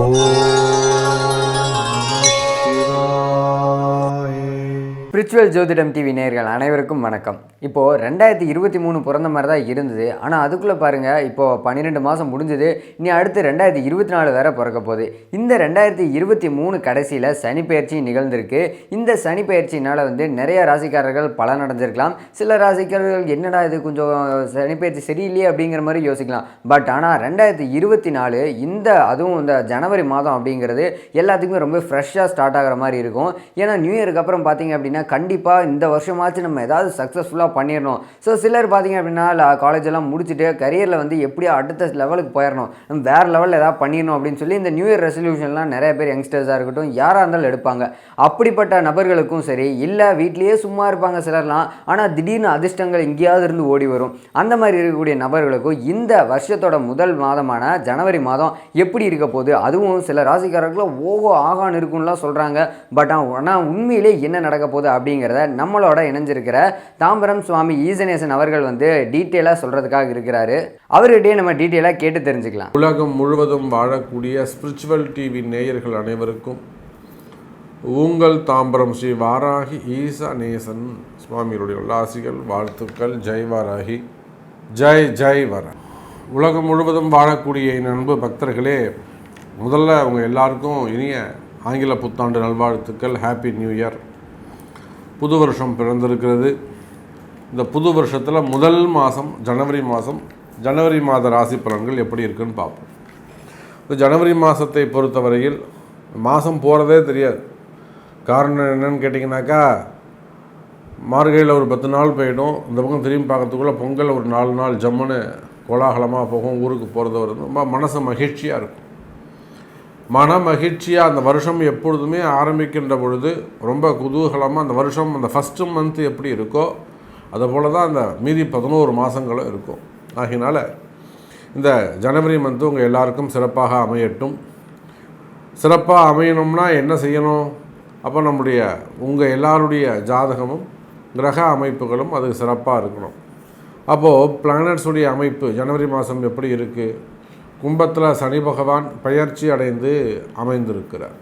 Oh. Spiritual ஜோதிடம் TV நேர்கள் அனைவருக்கும் வணக்கம். இப்போது ரெண்டாயிரத்தி இருபத்தி மூணு பிறந்த மாதிரி தான் இருந்தது. ஆனால் அதுக்குள்ளே பாருங்கள் இப்போது பன்னிரெண்டு மாதம் முடிஞ்சது. இனி அடுத்து ரெண்டாயிரத்தி இருபத்தி நாலு வேற பிறக்க போகுது. இந்த ரெண்டாயிரத்தி இருபத்தி மூணு கடைசியில் சனி பயிற்சி நிகழ்ந்திருக்கு. இந்த சனி பயிற்சினால் வந்து நிறைய ராசிக்காரர்கள் பலன் அடைஞ்சிருக்கலாம் சில ராசிக்காரர்கள் என்னடா இது கொஞ்சம் சனி பயிற்சி சரியில்லையே அப்படிங்கிற மாதிரி யோசிக்கலாம். பட் ஆனால் ரெண்டாயிரத்தி இருபத்தி நாலு இந்த அதுவும் இந்த ஜனவரி மாதம் அப்படிங்கிறது எல்லாத்துக்குமே ரொம்ப ஃப்ரெஷ்ஷாக ஸ்டார்ட் ஆகிற மாதிரி இருக்கும். ஏன்னா நியூ இயருக்கு அப்புறம் பார்த்தீங்க அப்படின்னா கண்டிப்பாக இந்த வருஷமாச்சு நம்ம ஏதாவது சக்ஸஸ்ஃபுல்லாக பண்ணிடணும் ஸோ சிலர் பார்த்தீங்க அப்படின்னா காலேஜ் எல்லாம் முடிச்சுட்டு கரியரில் வந்து எப்படியோ அடுத்த லெவலுக்கு போயிடணும் நம்ம வேறு லெவலில் ஏதாவது பண்ணிடணும் அப்படின்னு சொல்லி இந்த நியூ இயர் ரெசல்யூஷன்லாம் நிறைய பேர் யங்ஸ்டர்ஸாக இருக்கட்டும் யாராக இருந்தாலும் எடுப்பாங்க. அப்படிப்பட்ட நபர்களுக்கும் சரி இல்லை வீட்லேயே சும்மா இருப்பாங்க சிலர்லாம் ஆனால் திடீர்னு அதிர்ஷ்டங்கள் எங்கேயாவது இருந்து ஓடி வரும். அந்த மாதிரி இருக்கக்கூடிய நபர்களுக்கும் இந்த வருஷத்தோட முதல் மாதமான ஜனவரி மாதம் எப்படி இருக்க போகுது? அதுவும் சில ராசிக்காரர்களும் ஓகோ ஆகான்னு இருக்கும்லாம் சொல்கிறாங்க பட் ஆனால் உண்மையிலே என்ன நடக்க போகுது அப்படிங்கிறத நம்மளோட இணைஞ்சிருக்கிற தாம்பரம் சுவாமி ஈசனேசன் அவர்கள் வந்து டீட்டெயிலாக சொல்கிறதுக்காக இருக்கிறாரு. அவர்கிட்டயே நம்ம டீட்டெயிலாக கேட்டு தெரிஞ்சுக்கலாம். உலகம் முழுவதும் வாழக்கூடிய ஸ்பிரிச்சுவல் டிவி நேயர்கள் அனைவருக்கும் உங்கள் தாம்பரம் ஸ்ரீ வாராகி ஈசா நேசன் சுவாமிகளுடைய உல்லாசிகள் வாழ்த்துக்கள். ஜெய் வாராகி. ஜெய் ஜெய் வர. உலகம் முழுவதும் வாழக்கூடிய என் அன்பு பக்தர்களே முதல்ல அவங்க எல்லாருக்கும் இனிய ஆங்கில புத்தாண்டு நல்வாழ்த்துக்கள். ஹாப்பி நியூ இயர் புது வருஷம் பிறந்திருக்கிறது. இந்த புது வருஷத்தில் முதல் மாதம் ஜனவரி மாதம் ஜனவரி மாத ராசி பலன்கள் எப்படி இருக்குன்னு பார்ப்போம். இந்த ஜனவரி மாதத்தை பொறுத்தவரையில் மாதம் போகிறதே தெரியாது. காரணம் என்னன்னு கேட்டிங்கனாக்கா மார்கழியில் ஒரு பத்து நாள் போயிடும். இந்த பக்கம் திரும்பி பார்க்கறதுக்குள்ளே பொங்கல் ஒரு நாலு நாள் ஜம்முன்னு கோலாகலமாக போகும் ஊருக்கு போகிறது வருது ரொம்ப மனசு மகிழ்ச்சியாக இருக்கும். மன மகிழ்ச்சியாக அந்த வருஷம் எப்பொழுதுமே ஆரம்பிக்கின்ற பொழுது ரொம்ப குதூகலமாக அந்த வருஷம் அந்த ஃபஸ்ட்டு மந்த்து எப்படி இருக்கோ அதை போல் தான் அந்த மீதி பதினோரு மாதங்களும் இருக்கும். ஆகினால இந்த ஜனவரி மந்த்து உங்கள் எல்லாருக்கும் சிறப்பாக அமையட்டும். சிறப்பாக அமையணும்னா என்ன செய்யணும்? அப்போ நம்முடைய உங்கள் எல்லாருடைய ஜாதகமும் கிரக அமைப்புகளும் அது சிறப்பாக இருக்கணும். அப்போது பிளானட்ஸுடைய அமைப்பு ஜனவரி மாதம் எப்படி இருக்குது கும்பத்தில் சனி பகவான் பயிற்சி அடைந்து அமைந்திருக்கிறார்.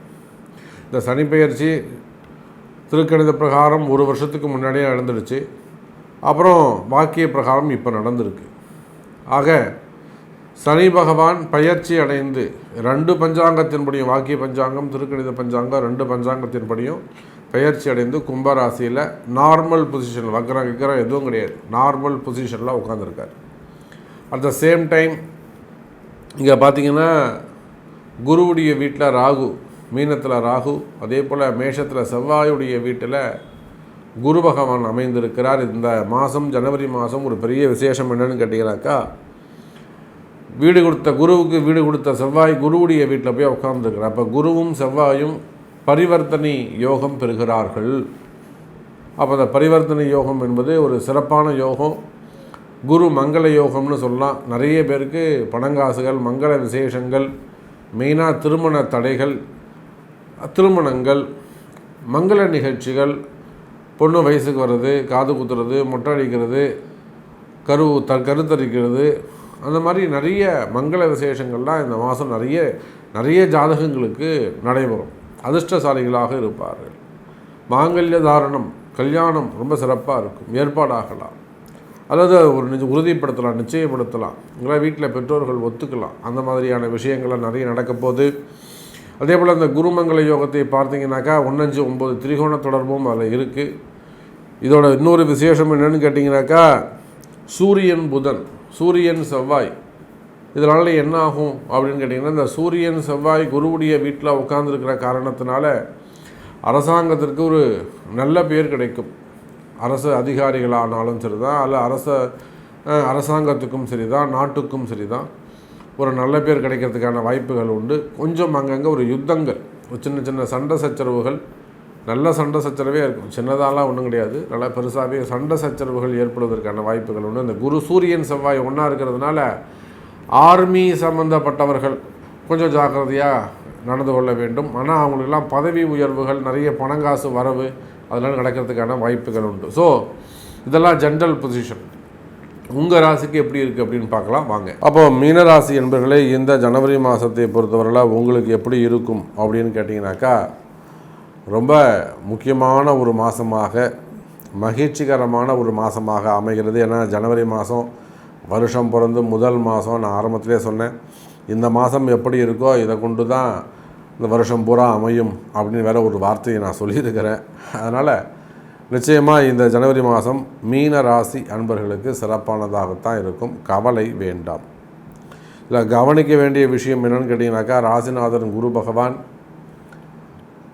இந்த சனி பயிற்சி திருக்கணித பிரகாரம் ஒரு வருஷத்துக்கு முன்னாடியே நடந்துடுச்சு. அப்புறம் வாக்கிய பிரகாரம் இப்போ நடந்திருக்கு. ஆக சனி பகவான் பயிற்சி அடைந்து ரெண்டு பஞ்சாங்கத்தின்படியும் வாக்கிய பஞ்சாங்கம் திருக்கணித பஞ்சாங்கம் ரெண்டு பஞ்சாங்கத்தின்படியும் பயிற்சி அடைந்து கும்பராசியில் நார்மல் பொசிஷன் வக்கரம் கிக்கரம் எதுவும் கிடையாது. நார்மல் பொசிஷனில் உட்காந்துருக்கார் அட் த சேம் டைம் இங்கே பார்த்தீங்கன்னா குருவுடைய வீட்டில் ராகு மீனத்தில் ராகு அதே போல் மேஷத்தில் செவ்வாயுடைய வீட்டில் குரு பகவான் அமைந்திருக்கிறார். இந்த மாதம் ஜனவரி மாதம் ஒரு பெரிய விசேஷம் என்னன்னு கேட்டிங்கனாக்கா வீடு கொடுத்த குருவுக்கு வீடு கொடுத்த செவ்வாய் குருவுடைய வீட்டில் போய் உட்காந்துருக்கிறார் அப்போ குருவும் செவ்வாயும் பரிவர்த்தனை யோகம் பெறுகிறார்கள். அப்போ அந்த பரிவர்த்தனை யோகம் என்பது ஒரு சிறப்பான யோகம். குரு மங்கள யோகம்னு சொல்லலாம். நிறைய பேருக்கு பணங்காசுகள் மங்கள விசேஷங்கள் மெயினாக திருமண தடைகள் திருமணங்கள் மங்கள நிகழ்ச்சிகள் பொண்ணு வயசுக்கு வர்றது காது குத்துறது மொட்டை அடிக்கிறது கரு த கருத்தரிக்கிறது அந்த மாதிரி நிறைய மங்கள விசேஷங்கள்லாம் இந்த மாதம் நிறைய நிறைய ஜாதகங்களுக்கு நடைபெறும். அதிர்ஷ்டசாலிகளாக இருப்பார்கள். மாங்கல்ய தாரணம் கல்யாணம் ரொம்ப சிறப்பாக இருக்கும். ஏற்பாடாகலாம். அல்லது ஒரு நிச்ச உறுதிப்படுத்தலாம் நிச்சயப்படுத்தலாம். உங்களை வீட்டில் பெற்றோர்கள் ஒத்துக்கலாம். அந்த மாதிரியான விஷயங்கள்லாம் நிறைய நடக்க போகுது. அதே போல் அந்த குருமங்கல யோகத்தை பார்த்தீங்கன்னாக்கா ஒன்றஞ்சு ஒம்பது திரிகோண தொடர்பும் அதில் இருக்குது இதோட இன்னொரு விசேஷம் என்னென்னு கேட்டிங்கனாக்கா சூரியன் புதன் சூரியன் செவ்வாய். இதனால் என்ன ஆகும் அப்படின்னு கேட்டிங்கன்னா இந்த சூரியன் செவ்வாய் குருவுடைய வீட்டில் உட்காந்துருக்கிற காரணத்தினால அரசாங்கத்திற்கு ஒரு நல்ல பேர் கிடைக்கும். அரசு அதிகாரிகளானாலும் சரி தான் அல்ல அரச அரசாங்கத்துக்கும் சரி தான் நாட்டுக்கும் சரி தான் ஒரு நல்ல பேர் கிடைக்கிறதுக்கான வாய்ப்புகள் உண்டு. கொஞ்சம் அங்கங்கே ஒரு யுத்தங்கள் ஒரு சின்ன சின்ன சண்டை சச்சரவுகள். நல்ல சண்டை சச்சரவே இருக்கும். சின்னதாலாம் ஒன்றும் கிடையாது. நல்லா பெருசாகவே சண்டை சச்சரவுகள் ஏற்படுவதற்கான வாய்ப்புகள் உண்டு. இந்த குரு சூரியன் செவ்வாய் ஒன்றா இருக்கிறதுனால ஆர்மி சம்மந்தப்பட்டவர்கள் கொஞ்சம் ஜாக்கிரதையாக நடந்து கொள்ள வேண்டும். ஆனால் அவங்களுக்கெல்லாம் பதவி உயர்வுகள் நிறைய பணங்காசு வரவு அதெல்லாம் நடக்கிறதுக்கான வாய்ப்புகள் உண்டு. ஸோ இதெல்லாம் ஜென்ரல் பொசிஷன் உங்கள் ராசிக்கு எப்படி இருக்குது அப்படின்னு பார்க்கலாம் வாங்க. அப்போ மீனராசி என்பர்களே இந்த ஜனவரி மாதத்தை பொறுத்தவரையில் உங்களுக்கு எப்படி இருக்கும் அப்படின்னு கேட்டிங்கனாக்கா ரொம்ப முக்கியமான ஒரு மாதமாக மகிழ்ச்சிகரமான ஒரு மாதமாக அமைகிறது. ஏன்னா ஜனவரி மாதம் வருஷம் பிறந்து முதல் மாதம் நான் ஆரம்பத்திலே சொன்னேன். இந்த மாதம் எப்படி இருக்கோ இதை கொண்டு தான் இந்த வருஷம் பூரா அமையும் அப்படின்னு வேற ஒரு வார்த்தையை நான் சொல்லியிருக்கிறேன். அதனால் நிச்சயமாக இந்த ஜனவரி மாதம் மீன ராசி அன்பர்களுக்கு சிறப்பானதாகத்தான் இருக்கும். கவலை வேண்டாம். இல்லை கவனிக்க வேண்டிய விஷயம் என்னன்னு கேட்டிங்கனாக்கா ராசிநாதன் குரு பகவான்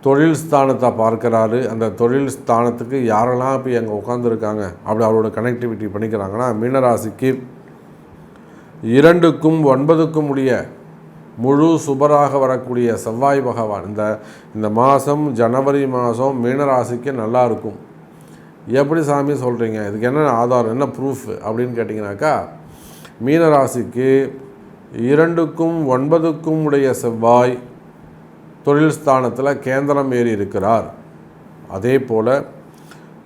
தொழில் ஸ்தானத்தை பார்க்குறாரு. அந்த தொழில் ஸ்தானத்துக்கு யாரெல்லாம் இப்போ அங்கே உட்காந்துருக்காங்க அப்படி அவரோட கனெக்டிவிட்டி பண்ணிக்கிறாங்கன்னா மீனராசிக்கு இரண்டுக்கும் ஒன்பதுக்கும் உடைய முழு சுபராக வரக்கூடிய செவ்வாய் பகவான். இந்த இந்த மாதம் ஜனவரி மாதம் மீனராசிக்கு நல்லா இருக்கும். எப்படி சாமி சொல்கிறீங்க இதுக்கு என்ன ஆதாரம்? என்ன ப்ரூஃப் அப்படின்னு கேட்டிங்கனாக்கா மீனராசிக்கு இரண்டுக்கும் ஒன்பதுக்கும் உடைய செவ்வாய் தொழில் ஸ்தானத்தில் கேந்திரம் ஏறி இருக்கிறார். அதே போல்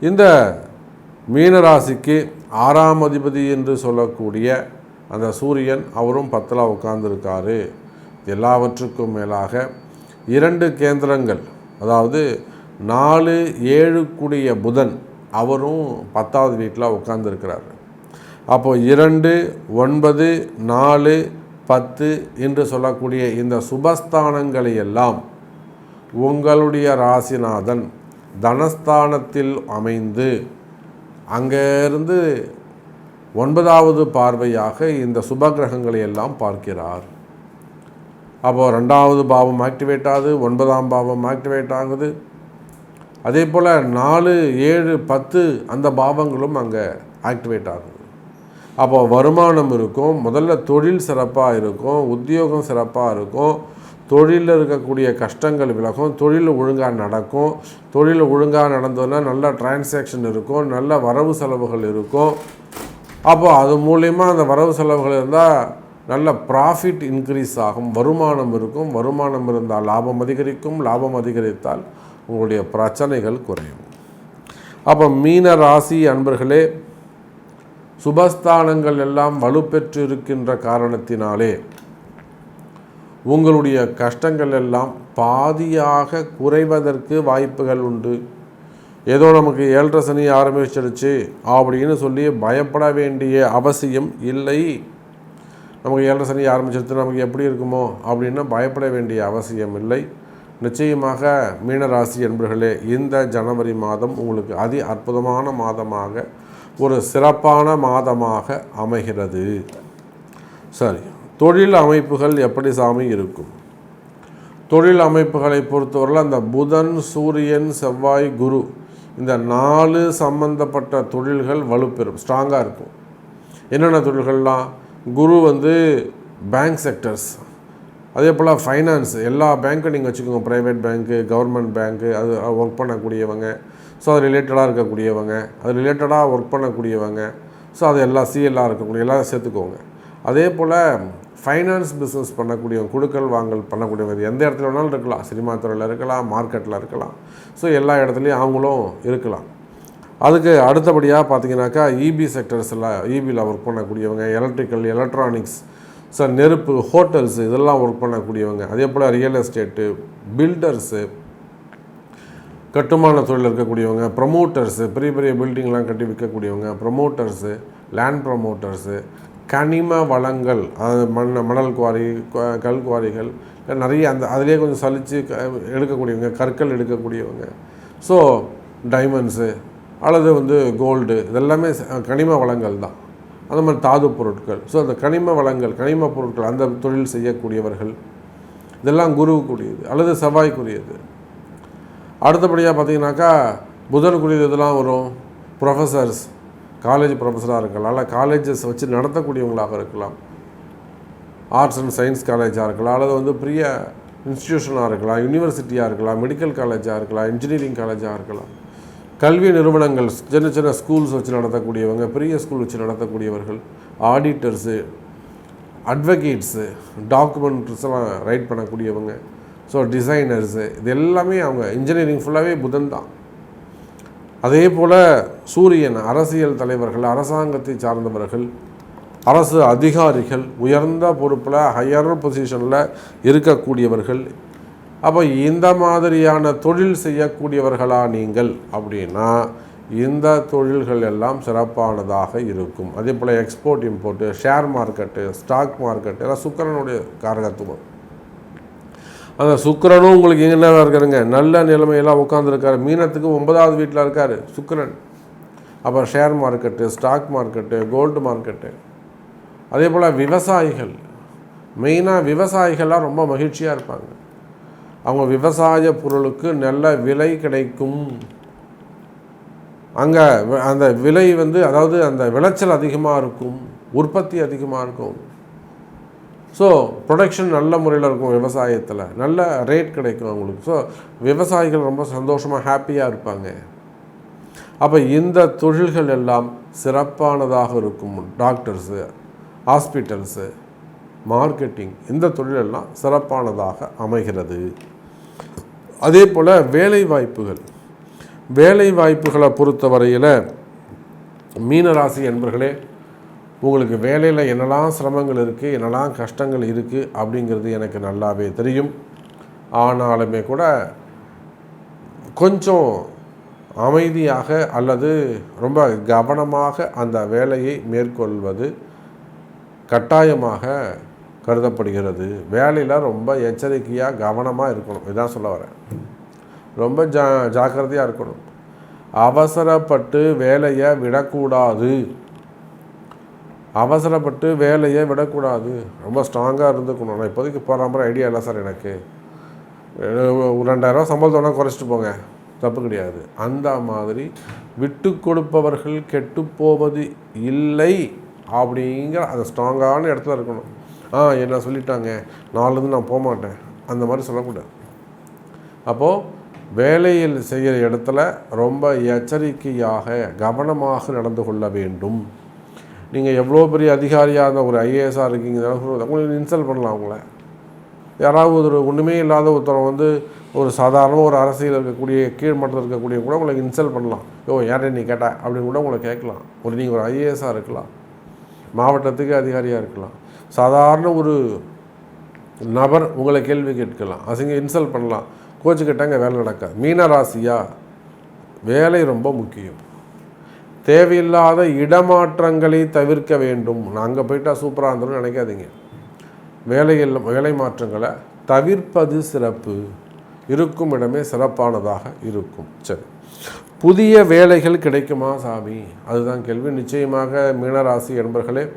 இந்த மீனராசிக்கு ஆறாம் அதிபதி என்று சொல்லக்கூடிய அந்த சூரியன் அவரும் பத்தில் உட்கார்ந்துருக்காரு. எல்லாவற்றுக்கும் மேலாக இரண்டு கேந்திரங்கள் அதாவது நாலு ஏழு கூடிய புதன் அவரும் பத்தாவது வீட்டில் உட்கார்ந்துருக்கிறார். அப்போ இரண்டு ஒன்பது நாலு பத்து என்று சொல்லக்கூடிய இந்த சுபஸ்தானங்களை எல்லாம் உங்களுடைய ராசிநாதன் தனஸ்தானத்தில் அமைந்து அங்கேருந்து ஒன்பதாவது பார்வையாக இந்த சுபகிரகங்களை எல்லாம் பார்க்கிறார். அப்போது ரெண்டாவது பாவம் ஆக்டிவேட் ஆகுது ஒன்பதாம் பாவம் ஆக்டிவேட் ஆகுது. அதே போல் நாலு ஏழு பத்து அந்த பாவங்களும் அங்கே ஆக்டிவேட் ஆகுது. அப்போ வருமானம் இருக்கும் முதல்ல தொழில் சிறப்பாக இருக்கும் உத்தியோகம் சிறப்பாக இருக்கும். தொழிலில் இருக்கக்கூடிய கஷ்டங்கள் விலகும் தொழில் ஒழுங்காக நடக்கும். தொழில் ஒழுங்காக நடந்ததுன்னா நல்ல டிரான்சாக்ஷன் இருக்கும் நல்ல வரவு செலவுகள் இருக்கும். அப்போ அது மூலயமா அந்த வரவு செலவுகள் இருந்தால் நல்ல ப்ராஃபிட் இன்க்ரீஸ் ஆகும் வருமானம் இருக்கும் வருமானம் இருந்தால் லாபம் அதிகரிக்கும் லாபம் அதிகரித்தால் உங்களுடைய பிரச்சனைகள் குறையும். அப்போ மீன ராசி அன்பர்களே சுபஸ்தானங்கள் எல்லாம் வலுப்பெற்று இருக்கின்ற காரணத்தினாலே உங்களுடைய கஷ்டங்கள் எல்லாம் பாதியாக குறைவதற்கு வாய்ப்புகள் உண்டு. ஏதோ நமக்கு ஏழரை சனி ஆரம்பிச்சிடுச்சு அப்படின்னு சொல்லி பயப்பட வேண்டிய அவசியம் இல்லை. நமக்கு ஏழரை சனி ஆரம்பிச்சிருத்து நமக்கு எப்படி இருக்குமோ அப்படின்னு பயப்பட வேண்டிய அவசியம் இல்லை நிச்சயமாக மீனராசி என்பர்களே இந்த ஜனவரி மாதம் உங்களுக்கு அதி அற்புதமான மாதமாக ஒரு சிறப்பான மாதமாக அமைகிறது. சரி தொழில் அமைப்புகள் எப்படி சாமி இருக்கும்? தொழில் அமைப்புகளை பொறுத்தவரையில் அந்த புதன் சூரியன் செவ்வாய் குரு இந்த நாலு சம்பந்தப்பட்ட தொழில்கள் வலுப்பெறும் ஸ்ட்ராங்காக இருக்கும். என்னென்ன தொழில்கள்லாம்? குரு வந்து பேங்க் செக்டர்ஸ் அதே போல் ஃபைனான்ஸ் எல்லா பேங்க்கும் நீங்கள் வச்சுக்கோங்க. ப்ரைவேட் பேங்க்கு கவர்மெண்ட் பேங்க்கு அது ஒர்க் பண்ணக்கூடியவங்க. ஸோ அது ரிலேட்டடாக இருக்கக்கூடியவங்க. அது ரிலேட்டடாக ஒர்க் பண்ணக்கூடியவங்க. ஸோ அது எல்லா சிஎல்லாக இருக்கக்கூடிய எல்லாம் சேர்த்துக்கோங்க. அதே போல் ஃபைனான்ஸ் பிஸ்னஸ் பண்ணக்கூடியவங்க கொடுக்கல் வாங்கல் பண்ணக்கூடியவங்க எந்த இடத்துல வேணாலும் இருக்கலாம். சினிமா துறையில் இருக்கலாம் மார்க்கெட்டில் இருக்கலாம். ஸோ எல்லா இடத்துலையும் அவங்களும் இருக்கலாம். அதுக்கு அடுத்தபடியாக பார்த்தீங்கன்னாக்கா இபி செக்டர்ஸில் இபியில் ஒர்க் பண்ணக்கூடியவங்க எலக்ட்ரிக்கல் எலக்ட்ரானிக்ஸ் சார் நெருப்பு ஹோட்டல்ஸ் இதெல்லாம் ஒர்க் பண்ணக்கூடியவங்க. அதே போல் ரியல் எஸ்டேட்டு பில்டர்ஸு கட்டுமான தொழில் இருக்கக்கூடியவங்க ப்ரமோட்டர்ஸு பெரிய பெரிய பில்டிங்லாம் கட்டி விற்கக்கூடியவங்க ப்ரமோட்டர்ஸு லேண்ட் ப்ரமோட்டர்ஸு கனிம வளங்கள் அதாவது மண் மணல் குவாரி கல் குவாரிகள் நிறைய அந்த அதிலே கொஞ்சம் சலித்து எடுக்கக்கூடியவங்க கற்கள் எடுக்கக்கூடியவங்க. ஸோ டைமண்ட்ஸு அல்லது வந்து கோல்டு இதெல்லாமே கனிம வளங்கள் தான். அந்த மாதிரி தாது பொருட்கள். ஸோ அந்த கனிம வளங்கள் கனிம பொருட்கள் அந்த தொழில் செய்யக்கூடியவர்கள் இதெல்லாம் குருவுக்குரியது அல்லது செவ்வாய்க்குரியது. அடுத்தபடியாக பார்த்தீங்கன்னாக்கா புதனுக்குரியது இதெல்லாம் வரும்? ப்ரொஃபஸர்ஸ் காலேஜ் ப்ரொஃபஸராக இருக்கலாம் அல்ல காலேஜஸ் வச்சு நடத்தக்கூடியவங்களாக இருக்கலாம். ஆர்ட்ஸ் அண்ட் சயின்ஸ் காலேஜாக இருக்கலாம் அல்லது வந்து பெரிய இன்ஸ்டிடியூஷனாக இருக்கலாம் யூனிவர்சிட்டியாக இருக்கலாம் மெடிக்கல் காலேஜாக இருக்கலாம் இன்ஜினியரிங் காலேஜாக இருக்கலாம். கல்வி நிறுவனங்கள் சின்ன சின்ன ஸ்கூல்ஸ் வச்சு நடத்தக்கூடியவங்க பெரிய ஸ்கூல் வச்சு நடத்தக்கூடியவர்கள் ஆடிட்டர்ஸு அட்வொகேட்ஸு டாக்குமெண்ட்ஸ்லாம் ரைட் பண்ணக்கூடியவங்க. ஸோ டிசைனர்ஸு இது எல்லாமே அவங்க இன்ஜினியரிங் ஃபுல்லாகவே புதன் தான். அதே போல் சூரியன் அரசியல் தலைவர்கள் அரசாங்கத்தை சார்ந்தவர்கள் அரசு அதிகாரிகள் உயர்ந்த பொறுப்பில் ஹையர் பொசிஷனில் இருக்கக்கூடியவர்கள் அப்போ இந்த மாதிரியான தொழில் செய்யக்கூடியவர்களா நீங்கள் அப்படின்னா இந்த தொழில்கள் எல்லாம் சிறப்பானதாக இருக்கும். அதே போல் export import share market stock market எல்லாம் சுக்கரனுடைய காரகத்துவம். அந்த சுக்கரனும் உங்களுக்கு என்ன இருக்காருங்க? நல்ல நிலைமையெல்லாம் உட்காந்துருக்காரு மீனத்துக்கு ஒன்பதாவது வீட்டில் இருக்கார் சுக்கரன். அப்போ share market stock market gold market அதே போல் விவசாயிகள். மெயினாக விவசாயிகள்லாம் ரொம்ப மகிழ்ச்சியாக இருப்பாங்க. அவங்க விவசாய பொருளுக்கு நல்ல விலை கிடைக்கும். அங்கே அந்த விலை வந்து அதாவது அந்த விளைச்சல் அதிகமாக இருக்கும் உற்பத்தி அதிகமாக இருக்கும். ஸோ ப்ரொடக்ஷன் நல்ல முறையில் இருக்கும் விவசாயத்தில். நல்ல ரேட் கிடைக்கும் அவங்களுக்கு. ஸோ விவசாயிகள் ரொம்ப சந்தோஷமாக ஹாப்பியாக இருப்பாங்க. அப்போ இந்த தொழில்கள் எல்லாம் சிறப்பானதாக இருக்கும். டாக்டர்ஸு ஹாஸ்பிட்டல்ஸு மார்க்கெட்டிங் இந்த தொழிலெல்லாம் சிறப்பானதாக அமைகிறது. அதே போல் வேலை வாய்ப்புகள் வேலை வாய்ப்புகளை பொறுத்தவரையில் மீனராசி என்பர்களே உங்களுக்கு வேலையில் என்னெல்லாம் சிரமங்கள் இருக்குது என்னெல்லாம் கஷ்டங்கள் இருக்குது அப்படிங்கிறது எனக்கு நல்லாவே தெரியும். ஆனாலுமே கூட கொஞ்சம் அமைதியாக அல்லது ரொம்ப கவனமாக அந்த வேலையை மேற்கொள்வது கட்டாயமாக கருதப்படுகிறது. வேலையில் ரொம்ப எச்சரிக்கையாக கவனமாக இருக்கணும். இதான் சொல்ல வரேன். ரொம்ப ஜா ஜாக்கிரதையாக இருக்கணும். அவசரப்பட்டு வேலையை விடக்கூடாது. அவசரப்பட்டு வேலையை விடக்கூடாது. ரொம்ப ஸ்ட்ராங்காக இருந்துக்கணும். நான் இப்போதைக்கு போகிற மாதிரி ஐடியா இல்லை சார் எனக்கு. ஒரு ரெண்டாயிரரூவா சம்பளத்தோட குறைச்சிட்டு போங்க. தப்பு கிடையாது. அந்த மாதிரி விட்டு கொடுப்பவர்கள் கெட்டு போவது இல்லை அப்படிங்கிற அந்த ஸ்ட்ராங்கான இடத்துல இருக்கணும். ஆ என்ன சொல்லிட்டாங்க. நாலுலேருந்து நான் போக மாட்டேன் அந்த மாதிரி சொல்லக்கூடாது. அப்போது வேலையில் செய்கிற இடத்துல ரொம்ப எச்சரிக்கையாக கவனமாக நடந்து கொள்ள வேண்டும். நீங்கள் எவ்வளோ பெரிய அதிகாரியாக இருந்தால் ஒரு ஐஏஎஸாக இருக்கீங்க உங்களுக்கு இன்சல்ட் பண்ணலாம் அவங்கள யாராவது ஒரு ஒன்றுமே இல்லாத ஒருத்தர் வந்து ஒரு சாதாரண ஒரு அரசியல் இருக்கக்கூடிய கீழ் மட்டத்தில் இருக்கக்கூடிய கூட உங்களுக்கு இன்சல்ட் பண்ணலாம். யோ யாரே நீ கேட்ட? அப்படின்னு கூட உங்களை கேட்கலாம். ஒரு நீங்கள் ஒரு ஐஏஎஸ்ஸாக இருக்கலாம். மாவட்டத்துக்கு அதிகாரியாக இருக்கலாம். சாதாரண ஒரு நபர் உங்களை கேள்வி கேட்கலாம் அசிங்க இன்சல்ட் பண்ணலாம். கோச்சு கேட்டாங்க வேலை நடக்காது. மீன ராசியா? வேலை ரொம்ப முக்கியம். தேவையில்லாத இடமாற்றங்களை தவிர்க்க வேண்டும். நான் அங்கே போயிட்டா சூப்பராக இருந்தோம்னு நினைக்காதீங்க. வேலையில் வேலை மாற்றங்களை தவிர்ப்பது சிறப்பு. இருக்கும் இடமே சிறப்பானதாக இருக்கும். சரி. புதிய வேலைகள் கிடைக்குமா சாமி? அதுதான் கேள்வி. நிச்சயமாக மீனராசி என்பர்களே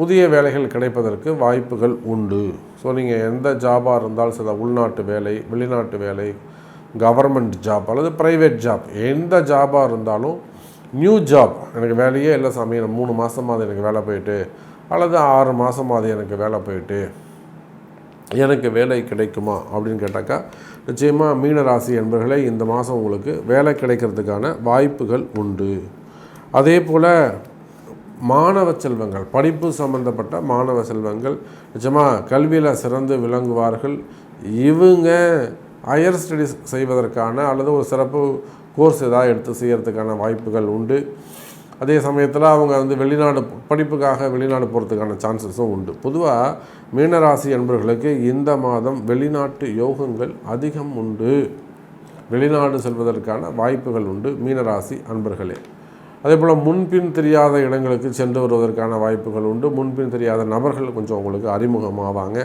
புதிய வேலைகள் கிடைப்பதற்கு வாய்ப்புகள் உண்டு. ஸோ நீங்கள் எந்த ஜாபாக இருந்தாலும் சில உள்நாட்டு வேலை வெளிநாட்டு வேலை கவர்மெண்ட் ஜாப் அல்லது ப்ரைவேட் ஜாப் எந்த ஜாபாக இருந்தாலும் நியூ ஜாப் எனக்கு வேலையே இல்லை சாமி மூணு மாதமாவது எனக்கு வேலை போயிட்டு அல்லது ஆறு மாதமாவது எனக்கு வேலை போயிட்டு எனக்கு வேலை கிடைக்குமா அப்படின்னு கேட்டாக்கா நிச்சயமாக மீனராசி என்பர்களே இந்த மாதம் உங்களுக்கு வேலை கிடைக்கிறதுக்கான வாய்ப்புகள் உண்டு. அதே போல் மாணவ செல்வங்கள் படிப்பு சம்பந்தப்பட்ட மாணவ செல்வங்கள் நிச்சயமாக கல்வியில் சிறந்து விளங்குவார்கள். இவங்க ஹையர் ஸ்டடீஸ் செய்வதற்கான அல்லது ஒரு சிறப்பு கோர்ஸ் ஏதாவது எடுத்து செய்கிறதுக்கான வாய்ப்புகள் உண்டு. அதே சமயத்தில் அவங்க வந்து வெளிநாடு படிப்புக்காக வெளிநாடு போகிறதுக்கான சான்சஸும் உண்டு. பொதுவாக மீனராசி என்பவர்களுக்கு இந்த மாதம் வெளிநாட்டு யோகங்கள் அதிகம் உண்டு. வெளிநாடு செல்வதற்கான வாய்ப்புகள் உண்டு மீனராசி அன்பர்களே. அதே போல் முன்பின் தெரியாத இடங்களுக்கு சென்று வருவதற்கான வாய்ப்புகள் உண்டு. முன்பின் தெரியாத நபர்கள் கொஞ்சம் உங்களுக்கு அறிமுகமாவாங்க.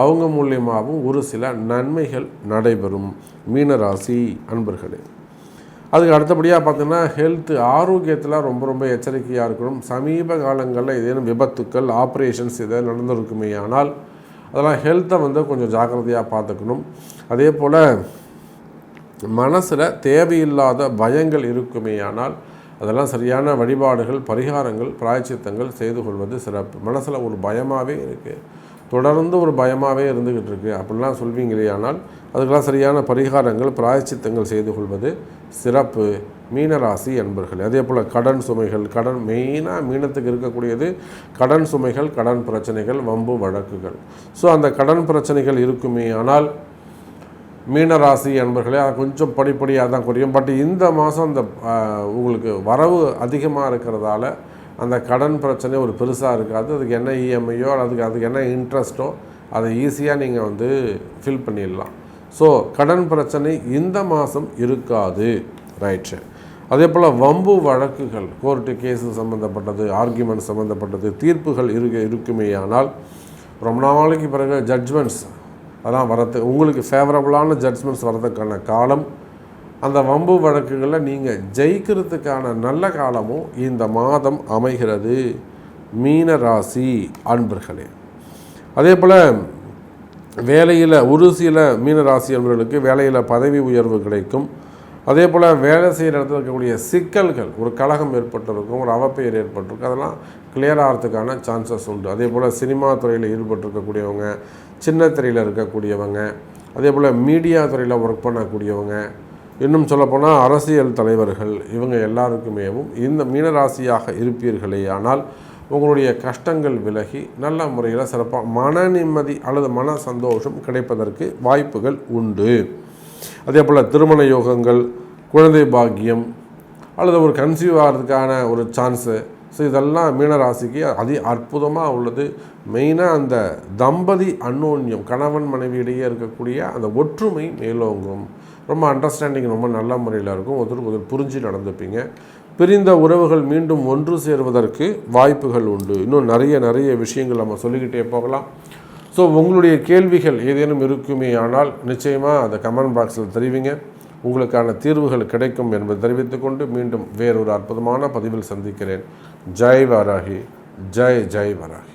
அவங்க மூலியமாகவும் ஒரு சில நன்மைகள் நடைபெறும். மீனராசி அன்பர்களே. அதுக்கு அடுத்தபடியாக பார்த்தீங்கன்னா ஹெல்த்து ஆரோக்கியத்தில் ரொம்ப ரொம்ப எச்சரிக்கையாக இருக்கணும். சமீப காலங்களில் ஏதேனும் விபத்துக்கள் ஆப்ரேஷன்ஸ் இதை நடந்திருக்குமே ஆனால் அதெல்லாம் ஹெல்த்தை வந்து கொஞ்சம் ஜாக்கிரதையாக பார்த்துக்கணும். அதே போல் மனசில் தேவையில்லாத பயங்கள் இருக்குமேயானால் அதெல்லாம் சரியான வழிபாடுகள் பரிகாரங்கள் பிராய்ச்சித்தங்கள் செய்து கொள்வது சிறப்பு. மனசில் ஒரு பயமாகவே இருக்குது தொடர்ந்து ஒரு பயமாகவே இருந்துக்கிட்டு இருக்குது அப்படிலாம் சொல்வீங்களே ஆனால் அதுக்கெல்லாம் சரியான பரிகாரங்கள் பிராயச்சித்தங்கள் செய்து கொள்வது சிறப்பு. மீனராசி என்பர்கள் அதே போல் கடன் சுமைகள் கடன் மெயினாக மீனத்துக்கு இருக்கக்கூடியது கடன் சுமைகள் கடன் பிரச்சனைகள் வம்பு வழக்குகள். ஸோ அந்த கடன் பிரச்சனைகள் இருக்குமே ஆனால் மீனராசி அன்பர்களே அது கொஞ்சம் படிப்படியாக தான் குறையும். பட் இந்த மாதம் அந்த உங்களுக்கு வரவு அதிகமாக இருக்கிறதால அந்த கடன் பிரச்சனை ஒரு பெருசாக இருக்காது. அதுக்கு என்ன இஎம்ஐயோ அதுக்கு அதுக்கு என்ன இன்ட்ரெஸ்ட்டோ அதை ஈஸியாக நீங்கள் வந்து ஃபில் பண்ணிடலாம். ஸோ கடன் பிரச்சனை இந்த மாதம் இருக்காது. ரைட்டு அதே போல் வம்பு வழக்குகள் கோர்ட்டு கேஸு சம்மந்தப்பட்டது ஆர்கியூமெண்ட் சம்மந்தப்பட்டது தீர்ப்புகள் இருக்க இருக்குமேயானால் ரொம்ப நாளைக்கு பிறகு ஜட்ஜ்மெண்ட்ஸ் அதெல்லாம் வரத்து உங்களுக்கு ஃபேவரபுளான ஜட்ஜ்மெண்ட்ஸ் வரதுக்கான காலம். அந்த வம்பு வழக்குகளில் நீங்கள் ஜெயிக்கிறதுக்கான நல்ல காலமும் இந்த மாதம் அமைகிறது. மீன ராசி அன்பர்களே. அதே போல் வேலையில் ஒரு சில மீன ராசி அன்பர்களுக்கு வேலையில் பதவி உயர்வு கிடைக்கும். அதே போல் வேலை செய்கிற இடத்துல இருக்கக்கூடிய சிக்கல்கள் ஒரு கழகம் ஏற்பட்டிருக்கும் ஒரு அவப்பெயர் ஏற்பட்டிருக்கும் அதெல்லாம் கிளியர் ஆகிறதுக்கான சான்சஸ் உண்டு. அதே போல் சினிமா துறையில் ஈடுபட்டிருக்கக்கூடியவங்க சின்ன திரையில் இருக்கக்கூடியவங்க அதே போல் மீடியா துறையில் ஒர்க் பண்ணக்கூடியவங்க இன்னும் சொல்லப்போனால் அரசியல் தலைவர்கள் இவங்க எல்லாருக்குமேவும் இந்த மீனராசியாக இருப்பீர்களே ஆனால் உங்களுடைய கஷ்டங்கள் விலகி நல்ல முறையில் சிறப்பாக மன நிம்மதி அல்லது மன சந்தோஷம் கிடைப்பதற்கு வாய்ப்புகள் உண்டு. அதே போல் திருமண யோகங்கள் குழந்தை பாக்கியம் அல்லது ஒரு கன்சீவ் ஆகிறதுக்கான ஒரு சான்ஸு ஸோ இதெல்லாம் மீனராசிக்கு அதி அற்புதமாக உள்ளது. மெயினாக அந்த தம்பதி அன்னோன்யம் கணவன் மனைவியிடையே இருக்கக்கூடிய அந்த ஒற்றுமை மேலோங்கும். ரொம்ப அண்டர்ஸ்டாண்டிங் ரொம்ப நல்ல முறையில் இருக்கும். ஒருத்தருக்கு ஒருத்தர் புரிஞ்சு நடந்துப்பீங்க. பிரிந்த உறவுகள் மீண்டும் ஒன்று சேருவதற்கு வாய்ப்புகள் உண்டு. இன்னும் நிறைய நிறைய விஷயங்கள் நம்ம சொல்லிக்கிட்டே போகலாம். ஸோ உங்களுடைய கேள்விகள் ஏதேனும் இருக்குமே ஆனால் நிச்சயமாக அந்த கமெண்ட் பாக்ஸில் தெரிவிங்க. உங்களுக்கான தீர்வுகள் கிடைக்கும் என்பதை தெரிவித்துக்கொண்டு மீண்டும் வேறொரு அற்புதமான பதிவில் சந்திக்கிறேன். ஜெய் வராகி ஜெய் ஜெய் வராகி